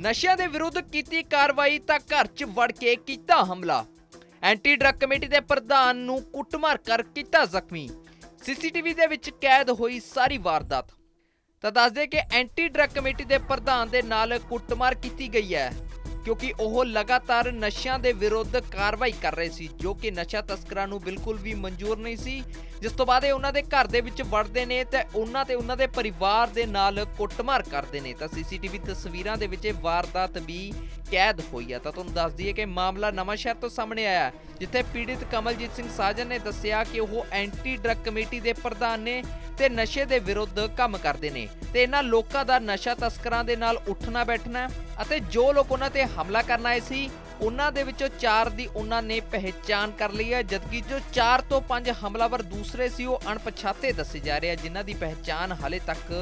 ਨਸ਼ਿਆਂ ਦੇ ਵਿਰੁੱਧ ਕੀਤੀ ਕਾਰਵਾਈ ਤਾਂ ਘਰ 'ਚ ਵੜ ਕੇ ਕੀਤਾ ਹਮਲਾ। ਐਂਟੀ ਡਰੱਗ ਕਮੇਟੀ ਦੇ ਪ੍ਰਧਾਨ ਨੂੰ ਕੁੱਟਮਾਰ ਕਰ ਕੀਤਾ ਜ਼ਖਮੀ। ਸੀਸੀਟੀਵੀ ਦੇ ਵਿੱਚ ਕੈਦ ਹੋਈ ਸਾਰੀ ਵਾਰਦਾਤ। ਤਾਂ ਦੱਸਦੇ ਕਿ ਐਂਟੀ ਡਰੱਗ ਕਮੇਟੀ ਦੇ ਪ੍ਰਧਾਨ ਦੇ ਨਾਲ ਕੁੱਟਮਾਰ ਕੀਤੀ ਗਈ ਹੈ। ਕਿਉਂਕਿ ਉਹ ਲਗਾਤਾਰ ਨਸ਼ਿਆਂ ਦੇ ਵਿਰੁੱਧ ਕਾਰਵਾਈ ਕਰ ਰਹੇ ਸੀ, ਜੋ ਕਿ ਨਸ਼ਾ ਤਸਕਰਾਂ ਨੂੰ ਬਿਲਕੁਲ ਵੀ ਮਨਜ਼ੂਰ ਨਹੀਂ ਸੀ। ਜਿਸ ਤੋਂ ਬਾਅਦ ਇਹ ਉਹਨਾਂ ਦੇ ਘਰ ਦੇ ਵਿੱਚ ਵੜਦੇ ਨੇ ਤੇ ਉਹਨਾਂ ਤੇ ਉਹਨਾਂ ਦੇ ਪਰਿਵਾਰ ਦੇ ਨਾਲ ਕੁੱਟਮਾਰ ਕਰਦੇ ਨੇ। ਤਾਂ ਸੀਸੀਟੀਵੀ ਤਸਵੀਰਾਂ ਦੇ ਵਿੱਚ ਇਹ ਵਾਰਦਾਤ ਵੀ ਕੈਦ ਹੋਈ ਹੈ ਤਾਂ ਤੁਹਾਨੂੰ ਦੱਸ ਦਈਏ ਕਿ ਮਾਮਲਾ ਨਵਾਂ ਸ਼ਹਿਰ ਤੋਂ ਸਾਹਮਣੇ ਆਇਆ ਜਿੱਥੇ ਪੀੜਿਤ ਕਮਲਜੀਤ ਸਿੰਘ ਸਾਜਨ ਨੇ ਦੱਸਿਆ ਕਿ ਉਹ ਐਂਟੀ ਡਰੱਗ ਕਮੇਟੀ ਦੇ ਪ੍ਰਧਾਨ ਨੇ ਤੇ ਨਸ਼ੇ ਦੇ ਵਿਰੁੱਧ ਕੰਮ ਕਰਦੇ ਨੇ ਤੇ ਇਹਨਾਂ ਲੋਕਾਂ ਦਾ ਨਸ਼ਾ ਤਸਕਰਾਂ ਦੇ ਨਾਲ ਉੱਠਣਾ ਬੈਠਣਾ ਅਤੇ ਜੋ ਲੋਕ ਉਹਨਾਂ ਤੇ ਹਮਲਾ ਕਰਨ ਆਏ ਸੀ, ਉਹਨਾਂ ਦੇ ਵਿੱਚੋਂ 4 ਦੀ ਉਹਨਾਂ ਨੇ ਪਹਿਚਾਨ ਕਰ ਲਈ ਹੈ, ਜਦਕਿ ਜੋ 4 ਤੋਂ 5 ਹਮਲਾਵਰ ਦੂਸਰੇ ਸੀ, ਉਹ ਅਣਪਛਾਤੇ ਦੱਸੇ ਜਾ ਰਹੇ ਆ, ਜਿਨ੍ਹਾਂ ਦੀ ਪਹਿਚਾਨ ਹਾਲੇ ਤੱਕ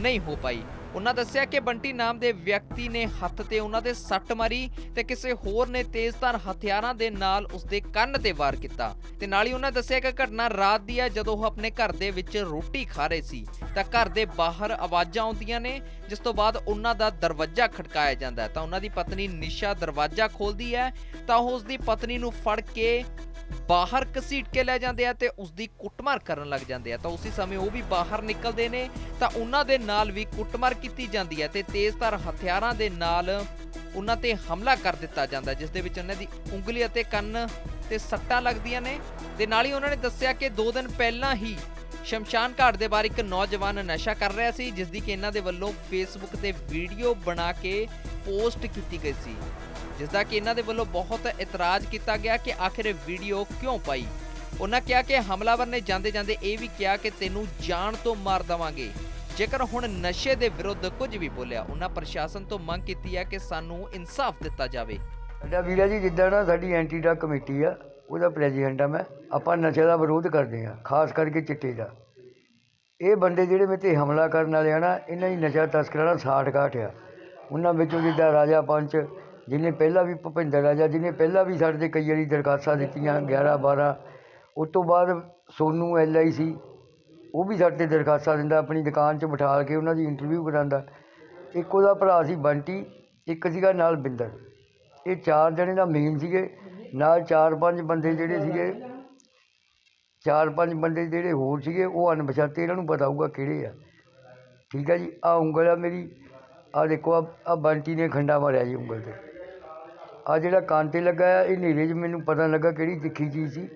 ਨਹੀਂ ਹੋ ਪਾਈ। ਉਹਨਾਂ ਦੱਸਿਆ ਕਿ ਬੰਟੀ ਨਾਮ ਦੇ ਵਿਅਕਤੀ ਨੇ ਹੱਥ ਤੇ ਉਹਨਾਂ ਦੇ ਸੱਟ ਮਾਰੀ ਤੇ ਕਿਸੇ ਹੋਰ ਨੇ ਤੇਜ਼ਧਾਰ ਹਥਿਆਰਾਂ ਦੇ ਨਾਲ ਉਸਦੇ ਕੰਨ ਤੇ ਵਾਰ ਕੀਤਾ। ਤੇ ਨਾਲ ਹੀ ਉਹਨਾਂ ਦੱਸਿਆ ਕਿ ਘਟਨਾ ਰਾਤ ਦੀ ਹੈ, ਜਦੋਂ ਉਹ ਆਪਣੇ ਘਰ ਦੇ ਵਿੱਚ ਰੋਟੀ ਖਾ ਰਹੇ ਸੀ। ਤਾਂ ਘਰ ਦੇ ਬਾਹਰ ਆਵਾਜ਼ਾਂ ਆਉਂਦੀਆਂ ਨੇ, ਜਿਸ ਤੋਂ ਬਾਅਦ ਉਹਨਾਂ ਦਾ ਦਰਵਾਜ਼ਾ ਖੜਕਾਇਆ ਜਾਂਦਾ ਤਾਂ ਉਹਨਾਂ ਦੀ ਪਤਨੀ ਨਿਸ਼ਾ ਦਰਵਾਜ਼ਾ ਖੋਲਦੀ ਹੈ, ਤਾਂ ਉਹ ਉਸਦੀ ਪਤਨੀ ਨੂੰ ਫੜ ਕੇ ਬਾਹਰ ਘਸੀਟ ਕੇ ਲੈ ਜਾਂਦੇ ਆ ਤੇ ਉਸਦੀ ਕੁੱਟਮਾਰ ਕਰਨ ਲੱਗ ਜਾਂਦੇ ਆ। ਤਾਂ ਉਸੇ ਸਮੇਂ ਉਹ ਵੀ ਬਾਹਰ ਨਿਕਲਦੇ ਨੇ ਤਾਂ ਉਹਨਾਂ ਦੇ ਨਾਲ ਵੀ ਕੁੱਟਮਾਰ ਕੀਤੀ ਜਾਂਦੀ ਹੈ ਤੇ ਤੇਜ਼ਧਾਰ ਹਥਿਆਰਾਂ ਦੇ ਨਾਲ ਉਹਨਾਂ ਤੇ ਹਮਲਾ ਕਰ ਦਿੱਤਾ ਜਾਂਦਾ ਹੈ, ਜਿਸ ਦੇ ਵਿੱਚ ਉਹਨਾਂ ਦੀ ਉਂਗਲੀ ਅਤੇ ਕੰਨ ਤੇ ਸੱਟਾਂ ਲੱਗਦੀਆਂ ਨੇ। ਤੇ ਨਾਲ ਹੀ ਉਹਨਾਂ ਨੇ ਦੱਸਿਆ ਕਿ 2 ਦਿਨ ਪਹਿਲਾਂ ਹੀ ਸ਼ਮਸ਼ਾਨ ਘਾਟ ਦੇ ਬਾਹਰ ਇੱਕ ਨੌਜਵਾਨ ਨਸ਼ਾ ਕਰ ਰਿਹਾ ਸੀ ਜਿਸ ਦੀ ਕਿ ਇਹਨਾਂ ਦੇ ਵੱਲੋਂ ਫੇਸਬੁੱਕ ਤੇ ਵੀਡੀਓ ਬਣਾ ਕੇ ਪੋਸਟ ਕੀਤੀ ਗਈ ਸੀ ਜਿਸ ਦਾ ਕਿ ਇਹਨਾਂ ਦੇ ਵੱਲੋਂ ਬਹੁਤ ਇਤਰਾਜ਼ ਕੀਤਾ ਗਿਆ ਕਿ ਆਖਿਰ ਵੀਡੀਓ ਕਿਉਂ ਪਾਈ? ਉਹਨਾਂ ਕਿਹਾ ਕਿ ਹਮਲਾਵਰ ਨੇ ਜਾਂਦੇ ਜਾਂਦੇ ਇਹ ਵੀ ਕਿਹਾ ਕਿ ਤੈਨੂੰ ਜਾਨ ਤੋਂ ਮਾਰ ਦਵਾਂਗੇ। ਜੇਕਰ ਹੁਣ ਨਸ਼ੇ ਦੇ ਵਿਰੁੱਧ ਕੁਝ ਵੀ ਬੋਲਿਆ, ਉਹਨਾਂ ਪ੍ਰਸ਼ਾਸਨ ਤੋਂ ਮੰਗ ਕੀਤੀ ਹੈ ਕਿ ਸਾਨੂੰ ਇਨਸਾਫ ਦਿੱਤਾ ਜਾਵੇ। ਸਾਡਾ ਵੀਰਾ ਜੀ, ਜਿੱਦਾਂ ਨਾ ਸਾਡੀ ਐਂਟੀ ਡਰੱਗ ਕਮੇਟੀ ਆ, ਉਹਦਾ ਪ੍ਰੈਜ਼ੀਡੈਂਟ ਆ ਮੈਂ, ਆਪਾਂ ਨਸ਼ੇ ਦਾ ਵਿਰੋਧ ਕਰਦੇ ਆ ਖਾਸ ਕਰਕੇ ਚਿੱਟੇ ਦਾ। ਇਹ ਬੰਦੇ ਜਿਹੜੇ ਮੇਰੇ ਤੇ ਹਮਲਾ ਕਰਨ ਵਾਲੇ ਆ ਨਾ, ਇਹਨਾਂ ਦੀ ਨਸ਼ਾ ਤਸਕਰਾਂ ਦਾ ਸਾਠ ਘਾਟ ਆ। ਉਹਨਾਂ ਵਿੱਚੋਂ ਜਿੱਦਾਂ ਰਾਜਾ ਪੰਚ, ਜਿਹਨੇ ਪਹਿਲਾਂ ਵੀ ਭੁਪਿੰਦਰ ਰਾਜਾ, ਜਿਹਨੇ ਪਹਿਲਾਂ ਵੀ ਸਾਡੇ ਤੇ ਕਈ ਵਾਰੀ ਦਰਖਾਸਤਾਂ ਦਿੱਤੀਆਂ ਗਿਆਰ੍ਹਾਂ ਬਾਰ੍ਹਾਂ ਉਹ ਤੋਂ ਬਾਅਦ ਸੋਨੂੰ ਐੱਲ ਆਈ ਸੀ, ਉਹ ਵੀ ਸਾਡੇ ਤੇ ਦਰਖਾਸਤਾਂ ਦਿੰਦਾ, ਆਪਣੀ ਦੁਕਾਨ 'ਚ ਬਿਠਾ ਕੇ ਉਹਨਾਂ ਦੀ ਇੰਟਰਵਿਊ ਕਰਾਉਂਦਾ। ਇੱਕ ਉਹਦਾ ਭਰਾ ਸੀ ਬੰਟੀ, ਇੱਕ ਸੀਗਾ ਨਾਲ ਬਿੰਦਰ। ਇਹ ਚਾਰ ਜਣੇ ਦਾ ਮੇਨ ਸੀਗੇ, ਨਾਲ ਚਾਰ ਪੰਜ ਬੰਦੇ ਜਿਹੜੇ ਸੀਗੇ, ਚਾਰ ਪੰਜ ਬੰਦੇ ਜਿਹੜੇ ਹੋਰ ਸੀਗੇ, ਉਹ ਅਣਪਛਾਤੇ, ਇਹਨਾਂ ਨੂੰ ਪਤਾ ਹੋਊਗਾ ਕਿਹੜੇ ਆ। ਠੀਕ ਆ ਜੀ, ਆਹ ਉਂਗਲ ਆ ਮੇਰੀ। ਆਹ ਦੇਖੋ, ਆਹ ਆਹ ਬੰਟੀ ਨੇ ਖੰਡਾ ਮਾਰਿਆ ਜੀ ਉਂਗਲ ਤੇ। ਆਹ ਜਿਹੜਾ ਕੰਨ ਤੇ ਲੱਗਾ ਆ ਇਹ ਹਨੇਰੇ 'ਚ ਮੈਨੂੰ ਪਤਾ ਲੱਗਾ ਕਿਹੜੀ ਤਿੱਖੀ ਚੀਜ਼ ਸੀ।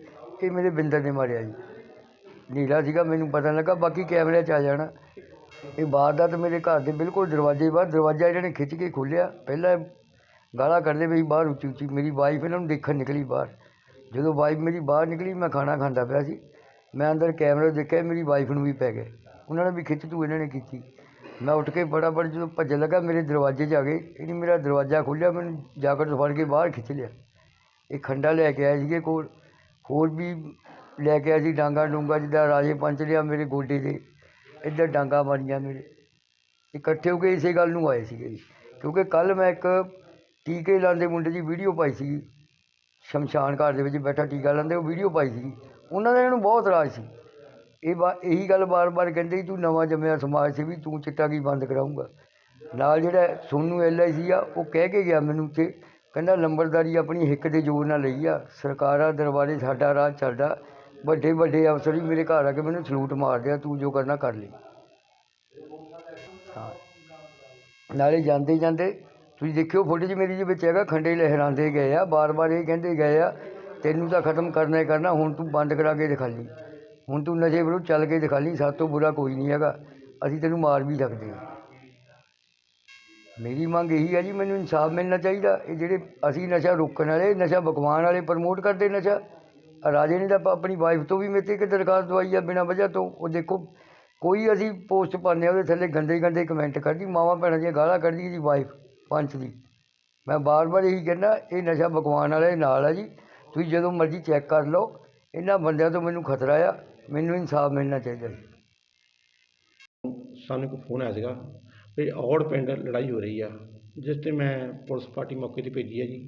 ਇਹ ਮੇਰੇ ਬਿੰਦਰ ਨੇ ਮਾਰਿਆ ਜੀ। ਹਨੇਰਾ ਸੀਗਾ, ਮੈਨੂੰ ਪਤਾ ਲੱਗਾ, ਬਾਕੀ ਕੈਮਰੇ 'ਚ ਆ ਜਾਣਾ। ਇਹ ਵਾਰਦਾਤ ਮੇਰੇ ਘਰ ਦੇ ਬਿਲਕੁਲ ਦਰਵਾਜ਼ੇ ਬਾਹਰ, ਦਰਵਾਜ਼ਾ ਇਹਨਾਂ ਨੇ ਖਿੱਚ ਕੇ ਖੋਲ੍ਹਿਆ। ਪਹਿਲਾਂ ਗਾਲਾਂ ਕੱਢਦੇ ਪਈ ਬਾਹਰ ਉੱਚੀ ਉੱਚੀ, ਮੇਰੀ ਵਾਈਫ ਇਹਨਾਂ ਨੂੰ ਦੇਖਣ ਨਿਕਲੀ ਬਾਹਰ। ਜਦੋਂ ਵਾਈਫ ਮੇਰੀ ਬਾਹਰ ਨਿਕਲੀ, ਮੈਂ ਖਾਣਾ ਖਾਂਦਾ ਪਿਆ ਸੀ। ਮੈਂ ਅੰਦਰ ਕੈਮਰੇ ਦੇਖਿਆ, ਮੇਰੀ ਵਾਈਫ ਨੂੰ ਵੀ ਪੈ ਗਏ ਉਹਨਾਂ ਨੇ ਵੀ ਖਿੱਚ ਤੂੰ ਇਹਨਾਂ ਨੇ ਕੀਤੀ। ਮੈਂ ਉੱਠ ਕੇ ਫਟਾਫਟ ਜਦੋਂ ਭੱਜਣ ਲੱਗਾ, ਮੇਰੇ ਦਰਵਾਜ਼ੇ 'ਚ ਆ ਗਏ। ਇਹਨੇ ਮੇਰਾ ਦਰਵਾਜ਼ਾ ਖੋਲ੍ਹਿਆ, ਮੈਨੂੰ ਜਾਕਟ ਤੋਂ ਫੜ ਕੇ ਬਾਹਰ ਖਿੱਚ ਲਿਆ। ਇਹ ਖੰਡਾ ਲੈ ਕੇ ਆਏ ਸੀਗੇ ਕੋਲ। ਹੋਰ ਵੀ ਲੈ ਕੇ ਆਏ ਸੀ, ਡਾਂਗਾ ਡੂੰਗਾ ਜਿੱਦਾਂ ਰਾਜੇ ਪੰਚ ਲਿਆ ਮੇਰੇ ਗੋਡੇ 'ਤੇ। ਇੱਦਾਂ ਡਾਂਗਾ ਮਾਰੀਆਂ ਮੇਰੇ। ਇਕੱਠੇ ਹੋ ਕੇ ਇਸੇ ਗੱਲ ਨੂੰ ਆਏ ਸੀਗੇ ਜੀ। ਕਿਉਂਕਿ ਕੱਲ੍ਹ ਮੈਂ ਇੱਕ ਟੀਕੇ ਲਾਉਂਦੇ ਮੁੰਡੇ ਦੀ ਵੀਡੀਓ ਪਾਈ ਸੀਗੀ। ਸ਼ਮਸ਼ਾਨ ਘਾਟ ਦੇ ਵਿੱਚ ਬੈਠਾ ਟੀਕਾ ਲਾਉਂਦੇ, ਉਹ ਵੀਡੀਓ ਪਾਈ ਸੀਗੀ। ਉਹਨਾਂ ਦਾ ਇਹਨਾਂ ਨੂੰ ਬਹੁਤ ਰਾਜ ਸੀ। ਇਹ ਵਾ ਇਹੀ ਗੱਲ ਵਾਰ ਵਾਰ ਕਹਿੰਦੇ ਤੂੰ ਨਵਾਂ ਜੰਮਿਆ ਸਮਾਜ ਸੇਵੀ, ਤੂੰ ਚਿੱਟਾ ਕੀ ਬੰਦ ਕਰਾਊਂਗਾ? ਨਾਲ ਜਿਹੜਾ ਸੋਨੂੰ ਐਲ ਆਈ ਸੀ ਆ, ਉਹ ਕਹਿ ਕੇ ਗਿਆ ਮੈਨੂੰ ਤੇ ਕਹਿੰਦਾ ਨੰਬਰਦਾਰੀ ਆਪਣੀ ਹਿੱਕ ਦੇ ਜ਼ੋਰ ਨਾਲ ਲਈ ਆ। ਸਰਕਾਰਾਂ, ਦਰਬਾਰੇ ਸਾਡਾ ਰਾਜ ਚੱਲਦਾ ਵੱਡੇ ਵੱਡੇ ਅਫਸਰ ਵੀ ਮੇਰੇ ਘਰ ਆ ਕੇ ਮੈਨੂੰ ਸਲੂਟ ਮਾਰਦੇ ਆ, ਤੂੰ ਜੋ ਕਰਨਾ ਕਰ ਲਈ। ਹਾਂ। ਨਾਲੇ ਜਾਂਦੇ ਜਾਂਦੇ ਤੁਸੀਂ ਦੇਖਿਓ ਫੁਟੇਜ ਮੇਰੀ ਦੇ ਵਿੱਚ ਹੈਗਾ, ਖੰਡੇ ਲਹਿਰਾਉਂਦੇ ਗਏ ਆ, ਬਾਰ-ਬਾਰ ਇਹ ਕਹਿੰਦੇ ਗਏ ਆ, ਤੈਨੂੰ ਤਾਂ ਖਤਮ ਕਰਨਾ ਹੀ ਕਰਨਾ, ਹੁਣ ਤੂੰ ਬੰਦ ਕਰਾ ਕੇ ਦਿਖਾ ਲਈ। ਹੁਣ ਤੂੰ ਨਸ਼ੇ ਵਿਰੁੱਧ ਚੱਲ ਕੇ ਦਿਖਾ ਲਈ, ਸਾਡੇ ਤੋਂ ਬੁਰਾ ਕੋਈ ਨਹੀਂ ਹੈਗਾ। ਅਸੀਂ ਤੈਨੂੰ ਮਾਰ ਵੀ ਸਕਦੇ ਹਾਂ। ਮੇਰੀ ਮੰਗ ਇਹੀ ਹੈ ਜੀ, ਮੈਨੂੰ ਇਨਸਾਫ ਮਿਲਣਾ ਚਾਹੀਦਾ। ਇਹ ਜਿਹੜੇ ਅਸੀਂ ਨਸ਼ਾ ਰੋਕਣ ਵਾਲੇ, ਨਸ਼ਾ ਬਕਵਾਨ ਵਾਲੇ ਪ੍ਰਮੋਟ ਕਰਦੇ ਨਸ਼ਾ ਰਾਜੇ ਨੇ ਤਾਂ ਆਪਣੀ ਵਾਈਫ ਤੋਂ ਵੀ ਮੇਰੇ 'ਤੇ ਇੱਕ ਦਰਖਾਸਤ ਦਵਾਈ ਆ ਬਿਨਾਂ ਵਜ੍ਹਾ ਤੋਂ। ਉਹ ਦੇਖੋ, ਕੋਈ ਅਸੀਂ ਪੋਸਟ ਪਾਉਂਦੇ ਹਾਂ, ਉਹਦੇ ਥੱਲੇ ਗੰਦੇ ਗੰਦੇ ਕਮੈਂਟ ਕਰਦੀ, ਮਾਵਾਂ ਭੈਣਾਂ ਦੀਆਂ ਗਾਲਾਂ ਕੱਢਦੀ ਇਹਦੀ ਵਾਈਫ ਪੰਚ ਦੀ। ਮੈਂ ਬਾਰ-ਬਾਰ ਇਹੀ ਕਹਿੰਦਾ, ਇਹ ਨਸ਼ਾ ਬਕਵਾਨ ਵਾਲੇ ਨਾਲ ਆ ਜੀ। ਤੁਸੀਂ ਜਦੋਂ ਮਰਜ਼ੀ ਚੈੱਕ ਕਰ ਲਓ, ਇਹਨਾਂ ਬੰਦਿਆਂ ਤੋਂ ਮੈਨੂੰ ਖਤਰਾ ਆ। ਮੈਨੂੰ ਇਨਸਾਫ ਮਿਲਣਾ ਚਾਹੀਦਾ ਜੀ ਸਾਨੂੰ ਇੱਕ ਫੋਨ ਆਇਆ ਸੀਗਾ ਵੀ ਔੜ ਪਿੰਡ ਲੜਾਈ ਹੋ ਰਹੀ ਆ, ਜਿਸ ਤੇ ਮੈਂ ਪੁਲਿਸ ਪਾਰਟੀ ਮੌਕੇ ਤੇ ਭੇਜੀ ਆ ਜੀ।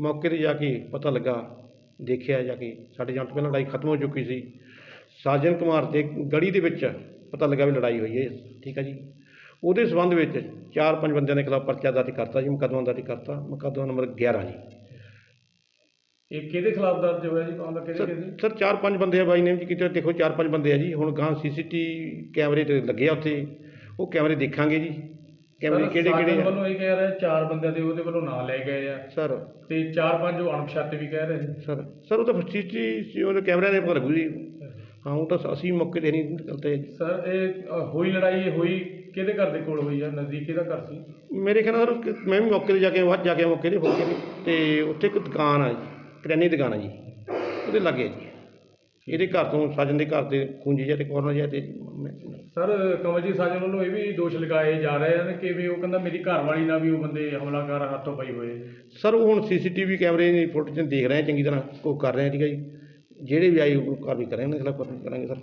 ਮੌਕੇ ਤੇ ਜਾ ਕੇ ਪਤਾ ਲੱਗਾ, ਦੇਖਿਆ ਜਾ ਕੇ ਸਾਡੇ ਜਾਣ ਤੋਂ ਪਹਿਲਾਂ ਲੜਾਈ ਖਤਮ ਹੋ ਚੁੱਕੀ ਸੀ। ਸਾਜਨ ਕੁਮਾਰ ਦੇ ਗੜੀ ਦੇ ਵਿੱਚ ਪਤਾ ਲੱਗਾ ਵੀ ਲੜਾਈ ਹੋਈ ਹੈ, ਠੀਕ ਹੈ ਜੀ। ਉਹਦੇ ਸਬੰਧ ਵਿੱਚ ਚਾਰ ਪੰਜ ਬੰਦਿਆਂ ਦੇ ਖਿਲਾਫ ਪਰਚਾ ਦਰਜ ਕਰਤਾ ਜੀ, ਮੁਕੱਦਮਾ ਦਰਜ ਕਰਤਾ, ਮੁਕੱਦਮਾ ਨੰਬਰ 11 ਜੀ। ਇਹ ਕਿਹਦੇ ਖਿਲਾਫ ਦਰਜ ਹੋਇਆ ਜੀ ਦਾ ਕਿਹਦੇ ਸਰ ਕਿਹਦੇ? ਸਰ ਚਾਰ ਪੰਜ ਬੰਦੇ ਆ ਬਾਈ ਨੇ ਜੀ ਕਿਤੇ ਦੇਖੋ ਚਾਰ ਪੰਜ ਬੰਦੇ ਆ ਜੀ ਹੁਣ ਗਾਂ ਸੀਸੀਟੀ ਕੈਮਰੇ ਤੇ ਲੱਗੇ ਆ ਉੱਥੇ ਉਹ ਕੈਮਰੇ ਦੇਖਾਂਗੇ ਜੀ ਕੈਮਰੇ ਕਿਹੜੇ ਕਿਹੜੇ ਆ। ਵੱਲੋਂ ਇਹ ਕਹਿ ਰਿਹਾ ਚਾਰ ਬੰਦਿਆਂ ਦੇ ਉਹਦੇ ਵੱਲੋਂ ਨਾਂ ਲਏ ਗਏ ਆ। ਸਰ। ਤੇ ਚਾਰ ਪੰਜ ਉਹ ਅਣਪਛਾਤੇ ਵੀ ਕਹਿ ਰਹੇ ਸਰ ਸਰ ਉਹ ਤਾਂ ਸੀਸੀਟੀ ਉਹਦੇ ਕੈਮਰਿਆਂ ਦੇ ਪਤਾ ਲੱਗੂ ਜੀ। ਹਾਂ ਉਹ ਤਾਂ ਅਸੀਂ ਮੌਕੇ ਤੇ ਨਹੀਂ ਨਿਕਲਤੇ ਜੀ ਸਰ ਇਹ ਹੋਈ ਲੜਾਈ ਹੋਈ ਕਿਹਦੇ ਘਰ ਦੇ ਕੋਲ ਹੋਈ ਆ ਨਜ਼ਦੀਕ ਕਿਹਦਾ ਘਰ ਸੀ? ਮੇਰੇ ਖਿਆਲ ਨਾਲ ਮੈਂ ਵੀ ਮੌਕੇ ਤੇ ਜਾ ਕੇ ਵੱਧ ਜਾ ਕੇ ਮੌਕੇ ਤੇ ਹੋ ਕੇ ਤੇ ਉੱਥੇ ਇੱਕ ਦੁਕਾਨ ਆ ਜੀ। ਕਰਿਆਨੇ ਦੀ ਦੁਕਾਨ ਆ ਜੀ ਉਹਦੇ ਲਾਗੇ ਜੀ। ਇਹਦੇ ਘਰ ਤੋਂ ਸਾਜਨ ਦੇ ਘਰ ਤੇ ਕੁੰਜੀ ਜਾਂ ਤੇ ਕੋਰਨਰ ਜਾਂ ਤੇ ਸਰ ਕਮਲਜੀਤ ਸਾਜਨ ਵੱਲੋਂ ਇਹ ਵੀ ਦੋਸ਼ ਲਗਾਏ ਜਾ ਰਹੇ ਹਨ ਕਿ ਵੀ ਉਹ ਕਹਿੰਦਾ ਮੇਰੀ ਘਰ ਵਾਲੀ ਨਾਲ ਵੀ ਉਹ ਬੰਦੇ ਹਮਲਾਕਾਰ ਹੱਥੋਂ ਪਈ ਹੋਏ ਸਰ ਉਹ ਹੁਣ ਸੀਸੀਟੀਵੀ ਕੈਮਰੇ ਦੀ ਫੁਟੇਜ ਦੇਖ ਰਹੇ ਚੰਗੀ ਤਰ੍ਹਾਂ ਉਹ ਕਰ ਰਹੇ ਹਾਂ ਠੀਕ ਹੈ ਜੀ। ਜਿਹੜੇ ਵੀ ਆਈ ਉਹ ਕਾਰਵਾਈ ਕਰਾਂਗੇ ਉਹਨਾਂ ਦੇ ਖਿਲਾਫ ਕਰਾਂਗੇ ਸਰ।